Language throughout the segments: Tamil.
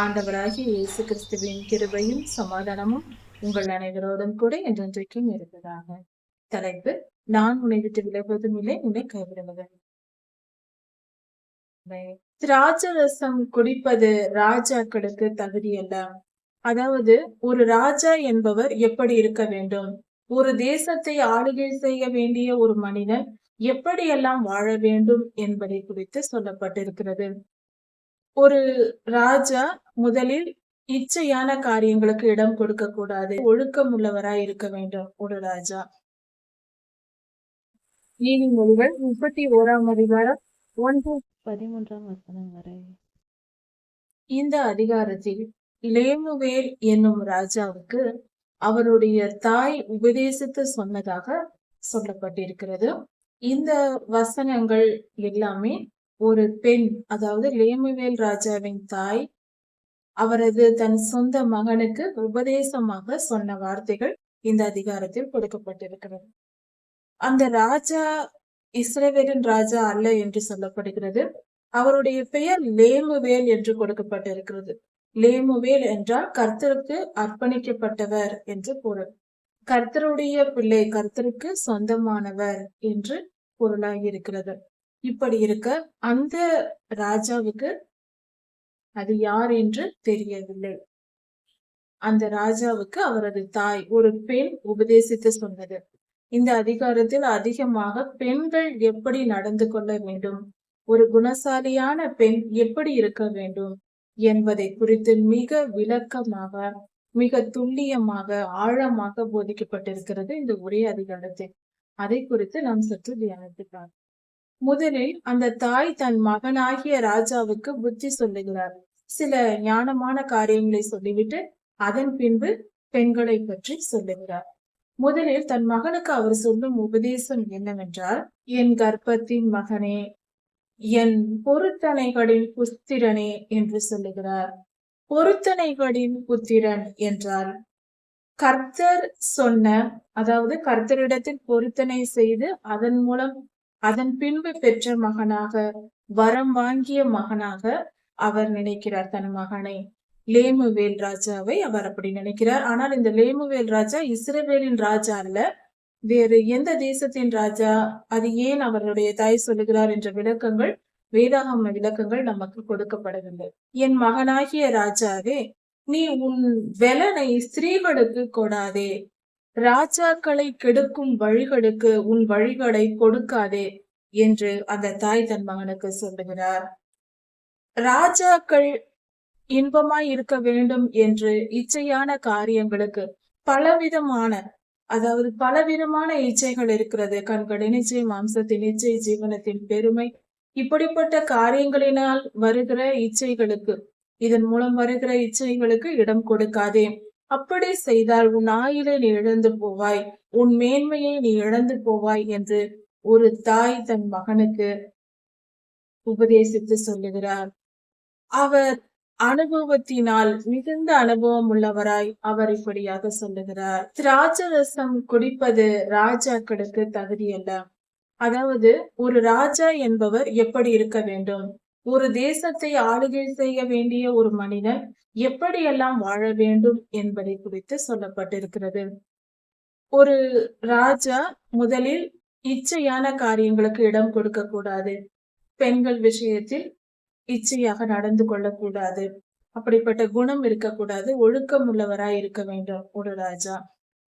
ஆண்டவராகி இயேசு கிறிஸ்துவின் கிருபையும் சமாதானமும் உங்கள் அனைவரோடும் கூட என்றென்றைக்கும் இருப்பதாக. தலைப்பு நான் உன்னை விட்டு விலகுவதும் இல்லை உன்னை கைவிடுவதும் திராட்சரசம் குடிப்பது ராஜாக்களுக்கு தகுதியல்ல. அதாவது ஒரு ராஜா என்பவர் எப்படி இருக்க வேண்டும்? ஒரு தேசத்தை ஆளுகை செய்ய வேண்டிய ஒரு மனிதன் எப்படியெல்லாம் வாழ வேண்டும் என்பதை குறித்து சொல்லப்பட்டிருக்கிறது. ஒரு ராஜா முதலில் இச்சையான காரியங்களுக்கு இடம் கொடுக்க கூடாது. ஒழுக்கம் உள்ளவராய் இருக்க வேண்டும் ஒரு ராஜா. நீதிமொழிகள் முப்பத்தி ஓராம் அதிகாரம் ஒன்று. பதிமூன்றாம் வசனம் வரை. இந்த அதிகாரத்தில் லேமுவேல் என்னும் ராஜாவுக்கு அவருடைய தாய் உபதேசித்து சொன்னதாக சொல்லப்பட்டிருக்கிறது. இந்த வசனங்கள் எல்லாமே ஒரு பெண் அதாவது லேமுவேல் ராஜாவின் தாய் அவரது தன் சொந்த மகனுக்கு உபதேசமாக சொன்ன வார்த்தைகள் இந்த அதிகாரத்தில் கொடுக்கப்பட்டிருக்கிறது. அந்த ராஜா இஸ்ரேவேலின் ராஜா அல்ல என்று சொல்லப்படுகிறது. அவருடைய பெயர் லேமுவேல் என்று கொடுக்கப்பட்டிருக்கிறது. லேமுவேல் என்றால் கர்த்தருக்கு அர்ப்பணிக்கப்பட்டவர் என்று பொருள். கர்த்தருடைய பிள்ளை கர்த்தருக்கு சொந்தமானவர் என்று பொருளாகி இருக்கிறது இப்படி இருக்க அந்த ராஜாவுக்கு அது யார் என்று தெரியவில்லை. அந்த ராஜாவுக்கு அவரது தாய் ஒரு பெண் உபதேசித்து சொன்னது. இந்த அதிகாரத்தில் அதிகமாக பெண்கள் எப்படி நடந்து கொள்ள வேண்டும்? ஒரு குணசாலியான பெண் எப்படி இருக்க வேண்டும்? என்பதை குறித்து மிக விளக்கமாக மிக துல்லியமாக ஆழமாக போதிக்கப்பட்டிருக்கிறது இந்த ஒரே அதிகாரத்தில். அதை குறித்து நாம் சற்று தியானித்துக்கலாம் முதலில் அந்த தாய் தன் மகனாகிய ராஜாவுக்கு புத்தி சொல்லுகிறார். சில ஞானமான காரியங்களை சொல்லிவிட்டு அதன் பின்பு பெண்களை பற்றி சொல்லுகிறார். முதலில் தன் மகனுக்கு அவர் சொல்லும் உபதேசம் என்னவென்றால் என் கர்ப்பத்தின் மகனே என் பொருத்தனைகளின் புத்திரனே என்று சொல்லுகிறார். பொருத்தனைகளின் புத்திரன் என்றால் கர்த்தர் சொன்ன அதாவது கர்த்தரிடத்தில் பொருத்தனை செய்து அதன் மூலம் அதன் பின்பு பெற்ற மகனாக வரம் வாங்கிய மகனாக அவர் நினைக்கிறார் தன் மகனை. லேமுவேல் ராஜாவை அவர் அப்படி நினைக்கிறார். ஆனால் இந்த லேமுவேல் ராஜா இஸ்ரேவேலின் ராஜா அல்ல. வேறு எந்த தேசத்தின் ராஜா? அது ஏன் அவருடைய தாய் சொல்லுகிறார் என்ற விளக்கங்கள் வேதாகம விளக்கங்கள் நமக்கு கொடுக்கப்படவில்லை. என் மகனாகிய ராஜாவே நீ உன் வெலனை ஸ்திரீகளுக்கு கொடாதே. ராஜாக்களை கெடுக்கும் வழிகளுக்கு உன் வழிகளை கொடுக்காதே என்று அந்த தாய் தன் மகனுக்கு சொல்லுகிறார். ராஜாக்கள் இன்பமாய் இருக்க வேண்டும் என்று இச்சையான காரியங்களுக்கு பலவிதமான அதாவது பலவிதமான இச்சைகள் இருக்கிறது. கண்களின் இச்சை மாம்சத்தின் இச்சை ஜீவனத்தின் பெருமை இப்படிப்பட்ட காரியங்களினால் வருகிற இச்சைகளுக்கு இதன் மூலம் வருகிற இச்சைகளுக்கு இடம் கொடுக்காதே. அப்படி செய்தால் உன் ஆயுளை நீ இழந்து போவாய் உன் மேன்மையை நீ இழந்து போவாய் என்று ஒரு தாய் தன் மகனுக்கு உபதேசித்து சொல்லுகிறார். அவர் அனுபவத்தினால் மிகுந்த அனுபவம் உள்ளவராய் அவர் இப்படியாக சொல்லுகிறார். திராட்சரசம் குடிப்பது ராஜாக்களுக்கு தகுதியல்ல. அதாவது ஒரு ராஜா என்பவர் எப்படி இருக்க வேண்டும்? ஒரு தேசத்தை ஆளுகை செய்ய வேண்டிய ஒரு மனிதன் எப்படியெல்லாம் வாழ வேண்டும் என்பதை குறித்து சொல்லப்பட்டிருக்கிறது. ஒரு ராஜா முதலில் இச்சையான காரியங்களுக்கு இடம் கொடுக்க கூடாது. பெண்கள் விஷயத்தில் இச்சையாக நடந்து கொள்ளக்கூடாது அப்படிப்பட்ட குணம் இருக்கக்கூடாது ஒழுக்கம் உள்ளவராய் இருக்க வேண்டும் ஒரு ராஜா.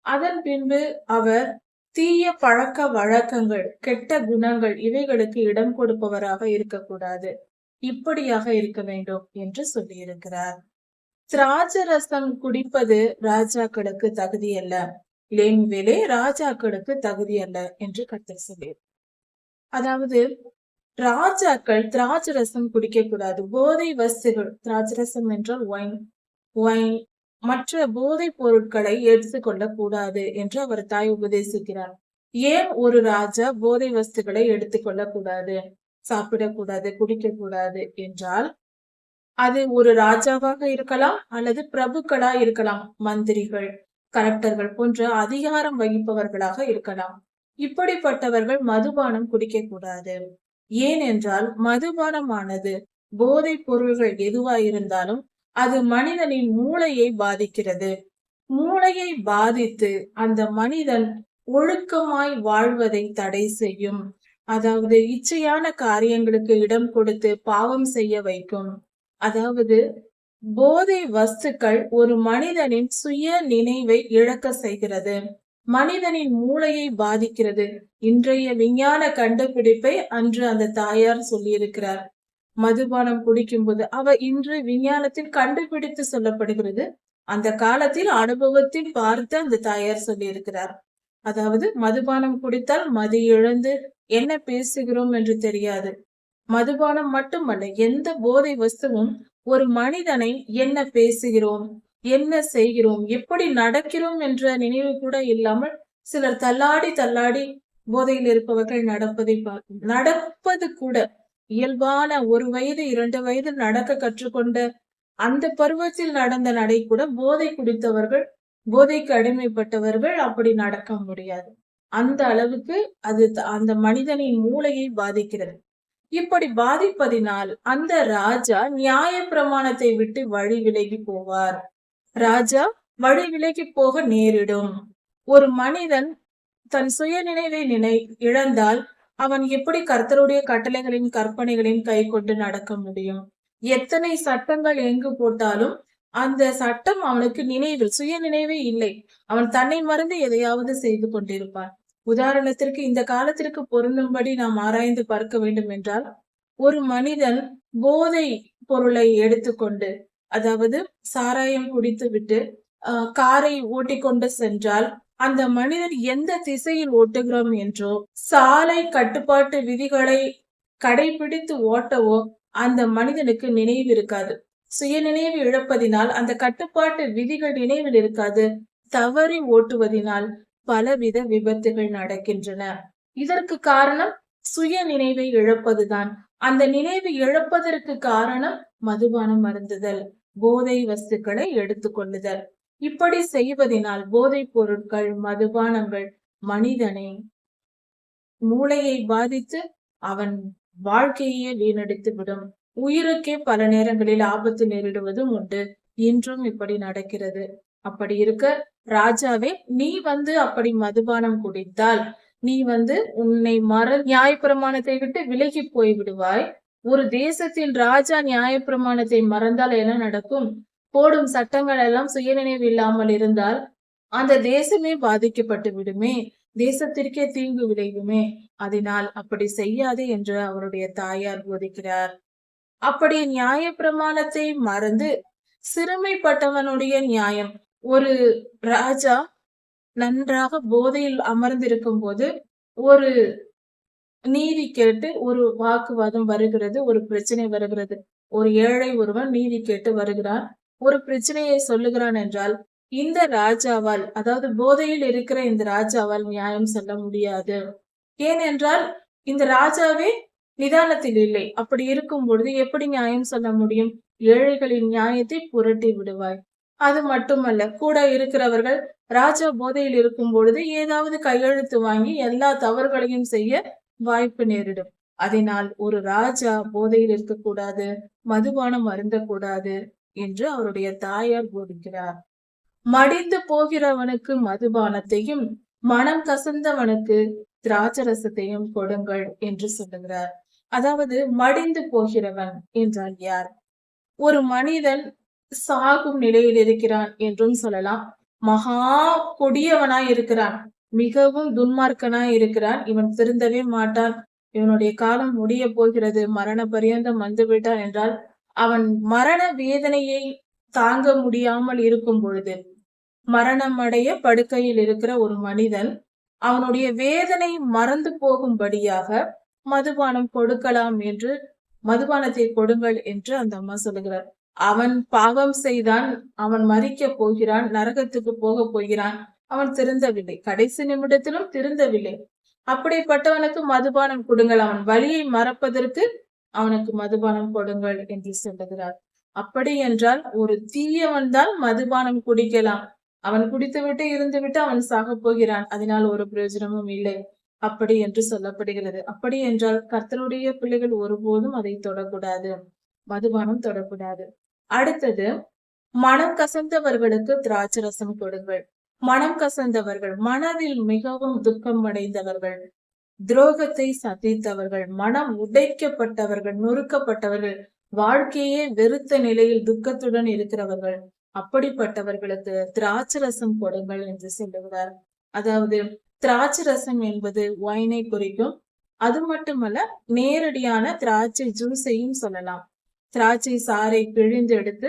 அதன் பின்பு அவர் தீய பழக்க வழக்கங்கள் கெட்ட குணங்கள் இவைகளுக்கு இடம் கொடுப்பவராக இருக்கக்கூடாது இப்படியாக இருக்க வேண்டும் என்று சொல்லியிருக்கிறார். திராட்சரசம் குடிப்பது ராஜாக்களுக்கு தகுதி அல்ல. லேம்வேலே ராஜாக்களுக்கு தகுதி அல்ல என்று கத்தர் சொல்லியிரு அதாவது ராஜாக்கள் திராட்சரசம் குடிக்க கூடாது போதை வஸ்துகள் திராட்சரசம் என்றால் ஒயின் ஒயின் மற்ற போதைப் பொருட்களை எடுத்துக்கொள்ள கூடாது என்று அவர் தாய் உபதேசிக்கிறார். ஏன் ஒரு ராஜா போதை வஸ்துகளை எடுத்துக்கொள்ள கூடாது சாப்பிடக்கூடாது குடிக்கக்கூடாது என்றால் அது ஒரு ராஜாவாக இருக்கலாம் அல்லது பிரபுக்களா இருக்கலாம் மந்திரிகள் கலெக்டர்கள் போன்ற அதிகாரம் வகிப்பவர்களாக இருக்கலாம். இப்படிப்பட்டவர்கள் மதுபானம் குடிக்கக்கூடாது. ஏனென்றால் மதுபானமானது போதைப் பொருள்கள் எதுவாயிருந்தாலும் அது மனிதனின் மூளையை பாதிக்கிறது. மூளையை பாதித்து அந்த மனிதன் ஒழுக்கமாய் வாழ்வதை தடை செய்யும். அதாவது இச்சையான காரியங்களுக்கு இடம் கொடுத்து பாவம் செய்ய வைக்கும். அதாவது போதை வஸ்துக்கள் ஒரு மனிதனின் சுய நினைவை இழக்க செய்கிறது. மனிதனின் மூளையை பாதிக்கிறது. இன்றைய விஞ்ஞான கண்டுபிடிப்பை அன்று அந்த தாயார் சொல்லியிருக்கிறார். மதுபானம் குடிக்கும்போது அவ இன்று விஞ்ஞானத்தில் கண்டுபிடித்து சொல்லப்படுகிறது. அந்த காலத்தில் அனுபவத்தில் பார்த்து அந்த தாயார் சொல்லியிருக்கிறார். அதாவது மதுபானம் குடித்தால் மது இழந்து என்ன பேசுகிறோம் என்று தெரியாது. மதுபானம் மட்டுமல்ல எந்த போதை வஸ்துவும் ஒரு மனிதனை என்ன பேசுகிறோம் என்ன செய்கிறோம் எப்படி நடக்கிறோம் என்ற நினைவு கூட இல்லாமல் சிலர் தள்ளாடி தள்ளாடி போதையில் இருப்பவர்கள் நடப்பதை பார்க்கும் நடப்பது கூட இயல்பான ஒரு வயது இரண்டு வயது நடக்க கற்றுக்கொண்ட அந்த பருவத்தில் நடந்த நடை கூட போதை குடித்தவர்கள் போதைக்கு அடிமைப்பட்டவர்கள் அப்படி நடக்க முடியாது. அந்த அளவுக்கு அது த- அந்த மனிதனின் மூளையை பாதிக்கிறது. இப்படி பாதிப்பதினால் அந்த ராஜா நியாய பிரமாணத்தை விட்டு வழி விலகி போவார். ராஜா வழி விலகி போக நேரிடும். ஒரு மனிதன் தன் சுயநினைவை நினை இழந்தால் அவன் எப்படி கர்த்தருடைய கட்டளைகளின் கற்பனைகளின் கை கொண்டு நடக்க முடியும்? எத்தனை சட்டங்கள் எங்கு போட்டாலும் அந்த சட்டம் அவனுக்கு நினைவில் சுய நினைவே இல்லை. அவன் தன்னை மறந்து எதையாவது செய்து கொண்டிருப்பான். உதாரணத்திற்கு இந்த காலத்திற்கு பொருந்தும்படி நாம் ஆராய்ந்து பார்க்க வேண்டும் என்றால் ஒரு மனிதன் போதை பொருளை எடுத்துக்கொண்டு அதாவது சாராயம் குடித்து விட்டு காரை ஓட்டிக்கொண்டு சென்றால் அந்த மனிதன் எந்த திசையில் ஓட்டுகிறோம் என்றோ சாலை கட்டுப்பாட்டு விதிகளை கடைபிடித்து ஓட்டவோ அந்த மனிதனுக்கு நினைவு இருக்காது. சுய நினைவு இழப்பதினால் அந்த கட்டுப்பாட்டு விதிகள் நினைவில் இருக்காது. தவறி ஓட்டுவதினால் பலவித விபத்துகள் நடக்கின்றன. இதற்கு காரணம் சுய நினைவை இழப்பதுதான். அந்த நினைவு இழப்பதற்கு காரணம் மதுபானம் மருந்துதல் போதை வஸ்துக்களை எடுத்துக்கொள்ளுதல். இப்படி செய்வதினால் போதைப் பொருட்கள் மதுபானங்கள் மனிதனை மூளையை பாதித்து அவன் வாழ்க்கையே வீணடித்து விடும் உயிருக்கே பல நேரங்களில் ஆபத்து நேரிடுவதும் உண்டு. இன்றும் இப்படி நடக்கிறது. அப்படி இருக்க ராஜாவே நீ வந்து அப்படி மதுபானம் குடித்தால் நீ வந்து உன்னை மற நியாயப்பிரமாணத்தை விட்டு விலகி போய் விடுவாய் ஒரு தேசத்தில் ராஜா நியாயப்பிரமாணத்தை மறந்தால் என்ன நடக்கும்? போடும் சட்டங்கள் எல்லாம் சுயநினைவு இல்லாமல் இருந்தால் அந்த தேசமே பாதிக்கப்பட்டு விடுமே. தேசத்திற்கே தீங்கு விளைவுமே அதனால் அப்படி செய்யாதே என்று அவருடைய தாயார் போதிக்கிறார். அப்படி நியாய பிரமாணத்தை மறந்து சிறுமைப்பட்டவனுடைய நியாயம். ஒரு ராஜா நன்றாக போதையில் அமர்ந்திருக்கும் போது ஒரு நீதி கேட்டு ஒரு வாக்குவாதம் வருகிறது ஒரு பிரச்சனை வருகிறது. ஒரு ஏழை ஒருவன் நீதி கேட்டு வருகிறான் ஒரு பிரச்சனையை சொல்லுகிறான் என்றால் இந்த ராஜாவால் அதாவது போதையில் இருக்கிற இந்த ராஜாவால் நியாயம் சொல்ல முடியாது. ஏனென்றால் இந்த ராஜாவே நிதானத்தில் இல்லை. அப்படி இருக்கும் பொழுது எப்படி நியாயம் சொல்ல முடியும்? ஏழைகளின் நியாயத்தை புரட்டி விடுவாய். அது மட்டுமல்ல கூட இருக்கிறவர்கள் ராஜா போதையில் இருக்கும் பொழுது ஏதாவது கையெழுத்து வாங்கி எல்லா தவறுகளையும் செய்ய வாய்ப்பு நேரிடும். அதனால் ஒரு ராஜா போதையில் இருக்கக்கூடாது மதுபானம் அருந்தக்கூடாது என்று அவருடைய தாயார் போதிக்கிறார் மடிந்து போகிறவனுக்கு மதுபானத்தையும் மனம் கசந்தவனுக்கு திராட்சரசத்தையும் கொடுங்கள் என்று சொல்லுகிறார். அதாவது மடிந்து போகிறவன் என்றால் யார்? ஒரு மனிதன் சாகும் நிலையில் இருக்கிறான் என்றும் சொல்லலாம். மகா கொடியவனாய் இருக்கிறான். மிகவும் துன்மார்க்கனாய் இருக்கிறான். இவன் திருந்தவே மாட்டான். இவனுடைய காலம் முடிய போகிறது. மரண பரியந்தம் வந்து விட்டான் என்றால் அவன் மரண வேதனையை தாங்க முடியாமல் இருக்கும் பொழுது மரணம் அடைய படுக்கையில் இருக்கிற ஒரு மனிதன் அவனுடைய வேதனை மறந்து போகும்படியாக மதுபானம் கொடுக்கலாம் என்று மதுபானத்தை கொடுங்கள் என்று அந்த அம்மா சொல்லுகிறார். அவன் பாவம் செய்தான் அவன் மறிக்க போகிறான் நரகத்துக்கு போக போகிறான். அவன் திருந்தவில்லை. கடைசி நிமிடத்திலும் திருந்தவில்லை. அப்படிப்பட்டவனுக்கு மதுபானம் கொடுங்கள். அவன் வழியை மறப்பதற்கு அவனுக்கு மதுபானம் கொடுங்கள் என்று சொல்லுகிறார். அப்படி என்றால் ஒரு தீயவன் தான் மதுபானம் குடிக்கலாம். அவன் குடித்துவிட்டு இருந்துவிட்டு அவன் சாக போகிறான். அதனால் ஒரு பிரயோஜனமும் இல்லை. அப்படி என்று சொல்லப்படுகிறது. அப்படி என்றால் கர்த்தனுடைய பிள்ளைகள் ஒருபோதும் அதை தொடக்கூடாது. மதுபானம் தொடக்கூடாது. அடுத்தது மனம் கசந்தவர்களுக்கு திராட்சரசம் கொடுங்கள். மனம் கசந்தவர்கள் மனதில் மிகவும் துக்கம் அடைந்தவர்கள் துரோகத்தை சந்தித்தவர்கள் மனம் உடைக்கப்பட்டவர்கள் நொறுக்கப்பட்டவர்கள் வாழ்க்கையே வெறுத்த நிலையில் துக்கத்துடன் இருக்கிறவர்கள் அப்படிப்பட்டவர்களுக்கு திராட்சரசம் கொடுங்கள் என்று சொல்லுகிறார். அதாவது திராட்சை ரசம் என்பது ஒயினை குறிக்கும். அது மட்டுமல்ல நேரடியான திராட்சை ஜூஸையும் சொல்லலாம். திராட்சை சாறை பிழிந்து எடுத்து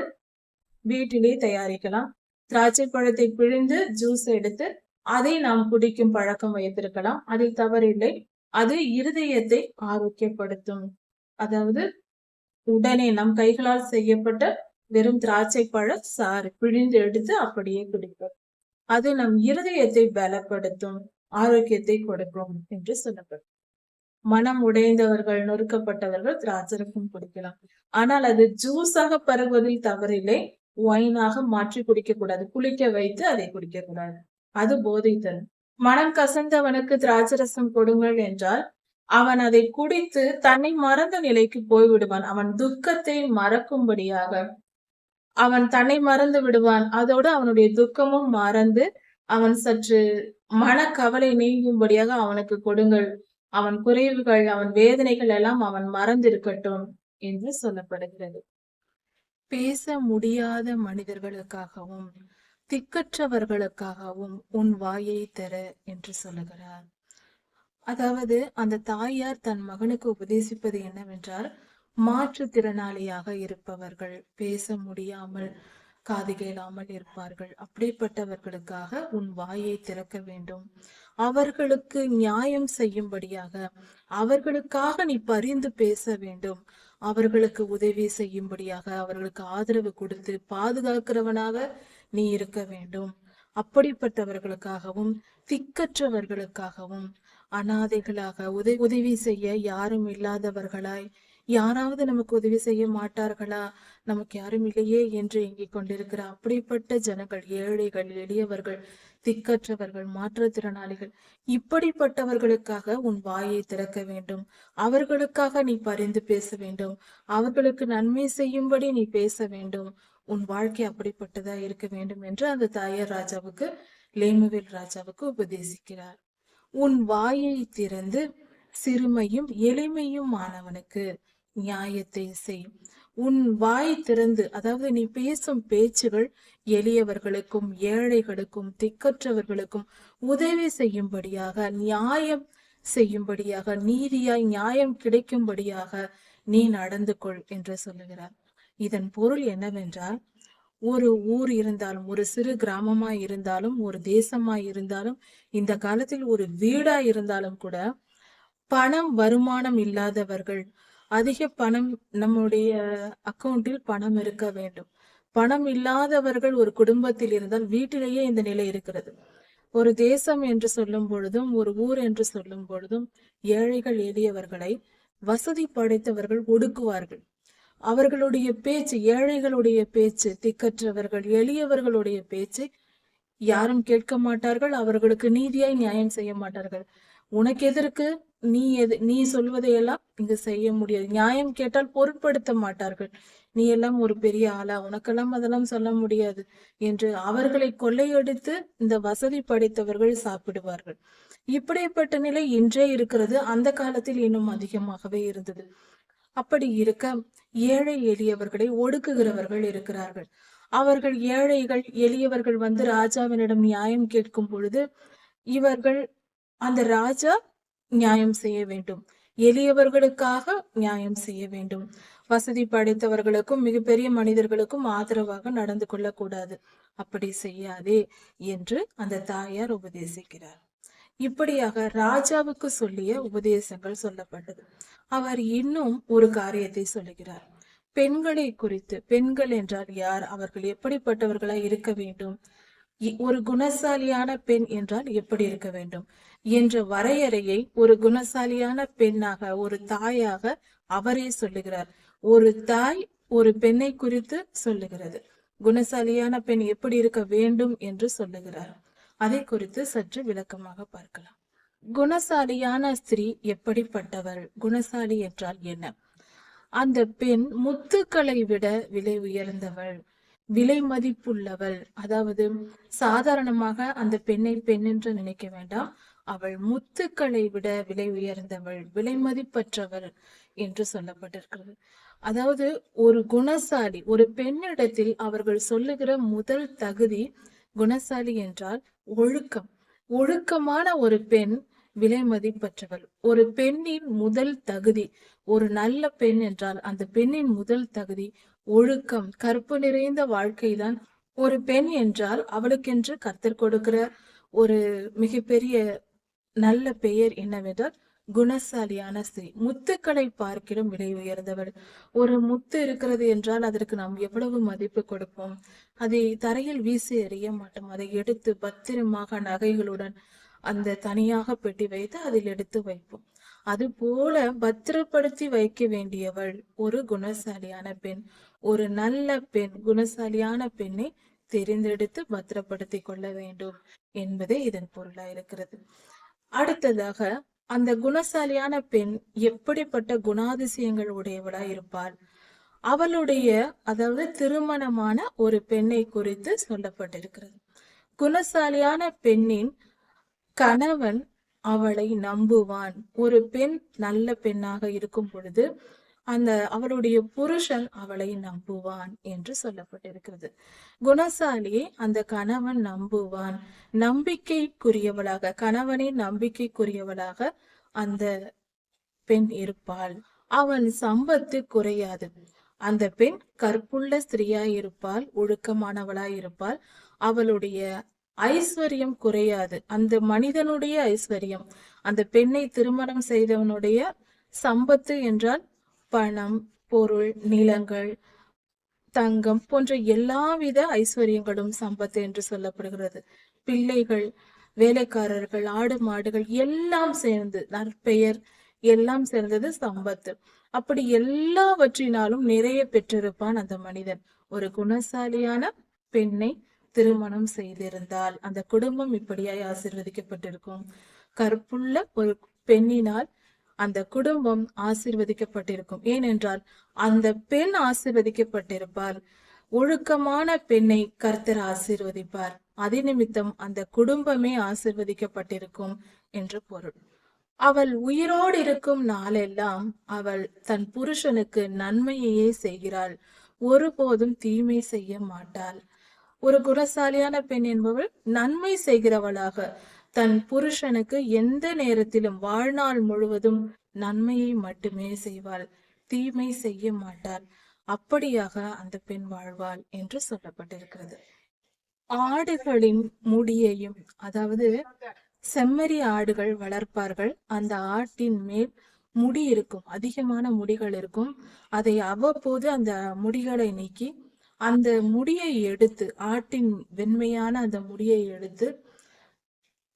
வீட்டிலே தயாரிக்கலாம். திராட்சை பழத்தை பிழிந்து ஜூஸ் எடுத்து அதை நாம் குடிக்கும் பழக்கம் வைத்திருக்கலாம். அதில் தவறில்லை. அது இருதயத்தை ஆரோக்கியப்படுத்தும். அதாவது உடனே நம் கைகளால் செய்யப்பட்ட வெறும் திராட்சை பழ சாறு பிழிந்து எடுத்து அப்படியே குடிப்போம். அது நம் இருதயத்தை பலப்படுத்தும். ஆரோக்கியத்தை கொடுக்கும் என்று சொல்லப்படும். மனம் உடைந்தவர்கள் நொறுக்கப்பட்டவர்கள் திராட்சரசம் குடிக்கலாம். ஆனால் அது ஜூஸாக பருகுவதில் தவறில்லை. ஒயினாக மாற்றி குடிக்க கூடாது குளிக்க வைத்து அதை குடிக்க கூடாது அது போதை தரும் மனம் கசந்தவனுக்கு திராட்சரசம் கொடுங்கள் என்றால் அவன் அதை குடித்து தன்னை மறந்த நிலைக்கு போய்விடுவான். அவன் துக்கத்தை மறக்கும்படியாக அவன் தன்னை மறந்து விடுவான். அதோடு அவனுடைய துக்கமும் மறந்து அவன் சற்று மனக்கவலை நீங்கும்படியாக அவனுக்கு கொடுங்கள். அவன் குறைவுகள் அவன் வேதனைகள் எல்லாம் அவன் மறந்திருக்கட்டும் என்று சொல்லப்படுகிறது. பேச முடியாத மனிதர்களுக்காகவும் திக்கற்றவர்களுக்காகவும் உன் வாயை தர என்று சொல்லுகிறார். அதாவது அந்த தாயார் தன் மகனுக்கு உபதேசிப்பது என்னவென்றால் மாற்றுத்திறனாளியாக இருப்பவர்கள் பேச முடியாமல் காது கேளாமல் இருப்பார்கள். அப்படிப்பட்டவர்களுக்காக உன் வாயை திறக்க வேண்டும். அவர்களுக்கு நியாயம் செய்யும்படியாக அவர்களுக்காக நீ பரிந்து பேச வேண்டும். அவர்களுக்கு உதவி செய்யும்படியாக அவர்களுக்கு ஆதரவு கொடுத்து பாதுகாக்கிறவனாக நீ இருக்க வேண்டும். அப்படிப்பட்டவர்களுக்காகவும் திக்கற்றவர்களுக்காகவும் அனாதைகளாக உதவி உதவி செய்ய யாரும் இல்லாதவர்களாய் யாராவது நமக்கு உதவி செய்ய மாட்டார்களா? நமக்கு யாரும் இல்லையே என்று எங்கிக் கொண்டிருக்கிற அப்படிப்பட்ட ஜனங்கள் ஏழைகள் எளியவர்கள் திக்கற்றவர்கள் மாற்றுத்திறனாளிகள் இப்படிப்பட்டவர்களுக்காக உன் வாயை திறக்க வேண்டும். அவர்களுக்காக நீ பரிந்து பேச வேண்டும். அவர்களுக்கு நன்மை செய்யும்படி நீ பேச வேண்டும். உன் வாழ்க்கை அப்படிப்பட்டதா இருக்க வேண்டும் என்று அந்த தாயார் ராஜாவுக்கு லேமுவேல் ராஜாவுக்கு உபதேசிக்கிறார். உன் வாயை திறந்து சிறுமையும் எளிமையும் ஆனவனுக்கு நியாயத்தை செய். உன் வாய் திறந்து அதாவது நீ பேசும் பேச்சுகள் எளியவர்களுக்கும் ஏழைகளுக்கும் திக்கற்றவர்களுக்கும் உதவி செய்யும்படியாக நியாயம் செய்யும்படியாக நீதியாய் நியாயம் கிடைக்கும்படியாக நீ நடந்து கொள் என்று சொல்லுகிறார். இதன் பொருள் என்னவென்றால் ஒரு ஊர் இருந்தாலும் ஒரு சிறு கிராமமா இருந்தாலும் ஒரு தேசமா இருந்தாலும் இந்த காலத்தில் ஒரு வீடா இருந்தாலும் கூட பணம் வருமானம் இல்லாதவர்கள் அதிக பணம் நம்முடைய அக்கவுண்டில் பணம் இருக்க வேண்டும். பணம் இல்லாதவர்கள் ஒரு குடும்பத்தில் இருந்தால் வீட்டிலேயே இந்த நிலை இருக்கிறது. ஒரு தேசம் என்று சொல்லும் பொழுதும் ஒரு ஊர் என்று சொல்லும் பொழுதும் ஏழைகள் எளியவர்களை வசதி படைத்தவர்கள் ஒடுக்குவார்கள். அவர்களுடைய பேச்சு ஏழைகளுடைய பேச்சு திக்கற்றவர்கள் எளியவர்களுடைய பேச்சு யாரும் கேட்க மாட்டார்கள் அவர்களுக்கு நீதியாய் நியாயம் செய்ய மாட்டார்கள். உனக்கு எதற்கு? நீ எது நீ சொல்வதையெல்லாம் இங்கு செய்ய முடியாது. நியாயம் கேட்டால் பொருட்படுத்த மாட்டார்கள். நீ எல்லாம் ஒரு பெரிய ஆளா? உனக்கெல்லாம் அதெல்லாம் சொல்ல முடியாது என்று அவர்களை கொள்ளையடித்து இந்த வசதி படைத்தவர்கள் சாப்பிடுவார்கள். இப்படிப்பட்ட நிலை இன்றே இருக்கிறது. அந்த காலத்தில் இன்னும் அதிகமாகவே இருந்தது. அப்படி இருக்க ஏழை எளியவர்களை ஒடுக்குகிறவர்கள் இருக்கிறார்கள். அவர்கள் ஏழைகள் எளியவர்கள் வந்து ராஜாவினிடம் நியாயம் கேட்கும் பொழுது இவர்கள் அந்த ராஜா நியாயம் செய்ய வேண்டும். எளியவர்களுக்காக நியாயம் செய்ய வேண்டும். வசதி படைத்தவர்களுக்கும் மிகப்பெரிய மனிதர்களுக்கும் ஆதரவாக நடந்து கொள்ளக்கூடாது. அப்படி செய்யாதே என்று அந்த தாயார் உபதேசிக்கிறார். இப்படியாக ராஜாவுக்கு சொல்லிய உபதேசங்கள் சொல்லப்பட்டது. அவர் இன்னும் ஒரு காரியத்தை சொல்லுகிறார். பெண்களை குறித்து பெண்கள் என்றால் யார்? அவர்கள் எப்படிப்பட்டவர்களாய் இருக்க வேண்டும்? ஒரு குணசாலியான பெண் என்றால் எப்படி இருக்க வேண்டும்? என்ற வரையறையை ஒரு குணசாலியான பெண்ணாக ஒரு தாயாக அவரே சொல்லுகிறார். ஒரு தாய் ஒரு பெண்ணை குறித்து சொல்லுகிறது. குணசாலியான பெண் எப்படி இருக்க வேண்டும் என்று சொல்லுகிறார். அதை குறித்து சற்று விளக்கமாக பார்க்கலாம். குணசாலியான ஸ்திரீ எப்படிப்பட்டவர் குணசாலி என்றால் என்ன? அந்த பெண் முத்துக்களை விட விலை உயர்ந்தவள் விலை மதிப்புள்ளவள். அதாவது சாதாரணமாக அந்த பெண்ணை பெண் என்று நினைக்க வேண்டாம். அவள் முத்துக்களை விட விலை உயர்ந்தவள் விலை மதிப்பற்றவள் என்று சொல்லப்பட்டிருக்கிறது. அதாவது ஒரு குணசாலி ஒரு பெண்ணிடத்தில் அவர்கள் சொல்லுகிற முதல் தகுதி குணசாலி என்றால் ஒழுக்கம். ஒழுக்கமான ஒரு பெண் விலை மதிப்பற்றவள். ஒரு பெண்ணின் முதல் தகுதி ஒரு நல்ல பெண் என்றால் அந்த பெண்ணின் முதல் தகுதி ஒழுக்கம். கற்பு நிறைந்த வாழ்க்கைதான் ஒரு பெண் என்றால் அவளுக்கென்று கத்தர் கொடுக்கிற ஒரு மிகப்பெரிய நல்ல பெயர் என்னவென்றால் குணசாலியான ஸ்திரீ. முத்துக்களை பார்க்கிலும் விலை உயர்ந்தவள். ஒரு முத்து இருக்கிறது என்றால் அதற்கு நாம் எவ்வளவு மதிப்பு கொடுப்போம்? அதை தரையில் வீசி எறிய மாட்டோம். அதை எடுத்து பத்திரமாக நகைகளுடன் அந்த தனியாக பெட்டி வைத்து அதில் எடுத்து வைப்போம். அதுபோல பத்திரப்படுத்தி வைக்க வேண்டியவள் ஒரு குணசாலியான பெண். ஒரு நல்ல பெண் குணசாலியான பெண்ணை தெரிந்தெடுத்து பத்திரப்படுத்தி கொள்ள வேண்டும் என்பதே இதன் பொருளா இருக்கிறது அடுத்ததாக அந்த குணசாலியான பெண் எப்படிப்பட்ட குணாதிசயங்கள் உடையவளா இருப்பாள்? அவளுடைய அதாவது திருமணமான ஒரு பெண்ணை குறித்து சொல்லப்பட்டிருக்கிறது. குணசாலியான பெண்ணின் கணவன் அவளை நம்புவான். ஒரு பெண் நல்ல பெண்ணாக இருக்கும் பொழுது அந்த அவளுடைய புருஷன் அவளை நம்புவான் என்று சொல்லப்பட்டிருக்கிறது. குணசாலியை அந்த கணவன் நம்புவான். நம்பிக்கைக்குரியவளாக கணவனின் நம்பிக்கைக்குரியவளாக அந்த பெண் இருப்பாள். அவன் சம்பத்து குறையாது. அந்த பெண் கற்புள்ள ஸ்திரீயாயிருப்பாள் ஒழுக்கமானவளாயிருப்பாள் ஒழுக்கமானவளாய் அவளுடைய ஐஸ்வர்யம் குறையாது. அந்த மனிதனுடைய ஐஸ்வர்யம் அந்த பெண்ணை திருமணம் செய்தவனுடைய சம்பத்து என்றால் பணம் பொருள் நிலங்கள் தங்கம் போன்ற எல்லாவித ஐஸ்வர்யங்களும் சம்பத்து என்று சொல்லப்படுகிறது. பிள்ளைகள் வேலைக்காரர்கள் ஆடு மாடுகள் எல்லாம் சேர்ந்து நற்பெயர் எல்லாம் சேர்ந்தது சம்பத்து. அப்படி எல்லாவற்றினாலும் நிறைய பெற்றிருப்பான் அந்த மனிதன். ஒரு குணசாலியான பெண்ணை திருமணம் செய்திருந்தால் அந்த குடும்பம் இப்படியாய் ஆசிர்வதிக்கப்பட்டிருக்கும். கற்புள்ள ஒரு பெண்ணினால் அந்த குடும்பம் ஆசிர்வதிக்கப்பட்டிருக்கும். ஏனென்றால் அந்த பெண் ஆசீர்வதிக்கப்பட்டிருப்பால் ஒழுக்கமான பெண்ணை கர்த்தர் ஆசிர்வதிப்பார். அதே நிமித்தம் அந்த குடும்பமே ஆசிர்வதிக்கப்பட்டிருக்கும் என்று பொருள். அவள் உயிரோடு இருக்கும் நாளெல்லாம் அவள் தன் புருஷனுக்கு நன்மையையே செய்கிறாள். ஒருபோதும் தீமை செய்ய மாட்டாள். ஒரு குணசாலியான பெண் என்பவள் நன்மை செய்கிறவளாக தன் புருஷனுக்கு எந்த நேரத்திலும் வாழ்நாள் முழுவதும் நன்மையை மட்டுமே செய்வாள் தீமை செய்ய மாட்டாள். அப்படியாக அந்த பெண் வாழ்வாள் என்று சொல்லப்பட்டிருக்கிறது. ஆடுகளின் முடியையும் அதாவது செம்மறி ஆடுகள் வளர்ப்பார்கள். அந்த ஆட்டின் மேல் முடி இருக்கும் அதிகமான முடிகள் இருக்கும். அதை அவ்வப்போது அந்த முடிகளை நீக்கி அந்த முடியை எடுத்து ஆட்டின் வெண்மையான அந்த முடியை எடுத்து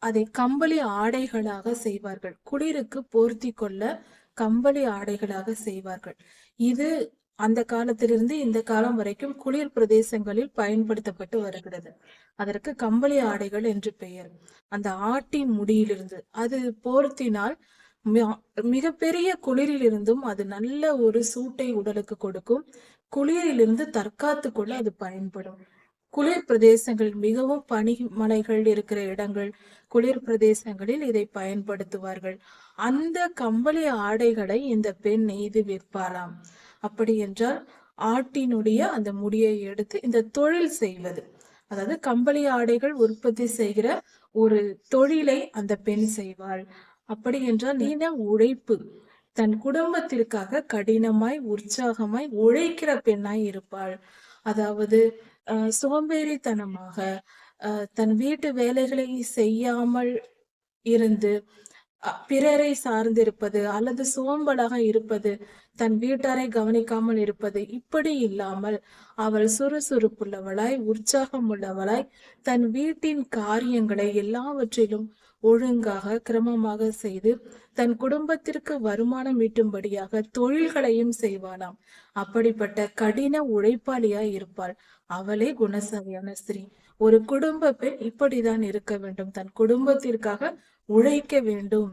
அதை கம்பளி ஆடைகளாக செய்வார்கள். குளிருக்கு போர்த்தி கொள்ள கம்பளி ஆடைகளாக செய்வார்கள். இது அந்த காலத்திலிருந்து இந்த காலம் வரைக்கும் குளிர் பிரதேசங்களில் பயன்படுத்தப்பட்டு வருகிறது. அதற்கு கம்பளி ஆடைகள் என்று பெயர். அந்த ஆட்டின் முடியிலிருந்து அது போர்த்தினால் மிகப்பெரிய குளிரிலிருந்தும் அது நல்ல ஒரு சூட்டை உடலுக்கு கொடுக்கும். குளிரிலிருந்து தற்காத்து கொள்ள அது பயன்படும். குளிர் பிரதேசங்கள் மிகவும் பனிமலைகள் இருக்கிற இடங்கள் குளிர் பிரதேசங்களில் இதை பயன்படுத்துவார்கள். அந்த கம்பளி ஆடைகளை இந்த பெண் நெய்து விற்பாராம். அப்படி என்றால் ஆட்டினுடைய அந்த முடியை எடுத்து இந்த தொழில் செய்வது. அதாவது கம்பளி ஆடைகள் உற்பத்தி செய்கிற ஒரு தொழிலை அந்த பெண் செய்வாள். அப்படி என்றால் நீன உழைப்பு. தன் குடும்பத்திற்காக கடினமாய் உற்சாகமாய் உழைக்கிற பெண்ணாய் இருப்பாள். அதாவது சோம்பேறித்தனமாக அஹ், தன் வீட்டு வேலைகளை செய்யாமல் இருந்து அஹ், பிறரை சார்ந்திருப்பது அல்லது சோம்பலாக இருப்பது தன் வீட்டாரை கவனிக்காமல் இருப்பது இப்படி இல்லாமல் அவள் சுறுசுறுப்புள்ளவளாய் உற்சாகம் உள்ளவளாய் தன் வீட்டின் காரியங்களை எல்லாவற்றிலும் ஒழுங்காக கிரமமாக செய்து தன் குடும்பத்திற்கு வருமானம் ஈட்டும்படியாக தொழில்களையும் செய்வாளாம் அப்படிப்பட்ட கடின உழைப்பாளியாய் இருப்பாள். அவளே குணசாலியான ஸ்திரீ. ஒரு குடும்ப பெண் இப்படிதான் இருக்க வேண்டும். தன் குடும்பத்திற்காக உழைக்க வேண்டும்.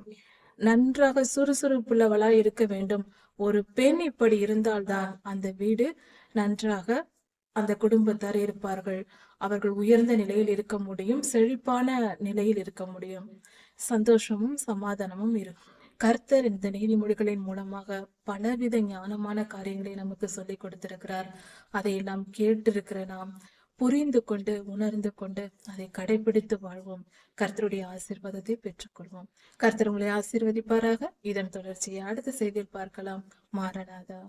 நன்றாக சுறுசுறுப்புள்ளவளாய் இருக்க வேண்டும். ஒரு பெண் இப்படி இருந்தால்தான் அந்த வீடு நன்றாக அந்த குடும்பத்தார் இருப்பார்கள். அவர்கள் உயர்ந்த நிலையில் இருக்க முடியும் செழிப்பான நிலையில் இருக்க முடியும். சந்தோஷமும் சமாதானமும் இருக்கும். கர்த்தர் இந்த நீதிமொழிகளின் மூலமாக பலவித ஞானமான காரியங்களை நமக்கு சொல்லிக் கொடுத்திருக்கிறார். அதை நாம் கேட்டிருக்கிற நாம் புரிந்து கொண்டு உணர்ந்து கொண்டு அதை கடைபிடித்து வாழ்வோம். கர்த்தருடைய ஆசீர்வாதத்தை பெற்றுக்கொள்வோம். கர்த்தர் உங்களை ஆசீர்வதிப்பாராக. இதன் தொடர்ச்சியை அடுத்த செய்தியில் பார்க்கலாம். மாறனாதா.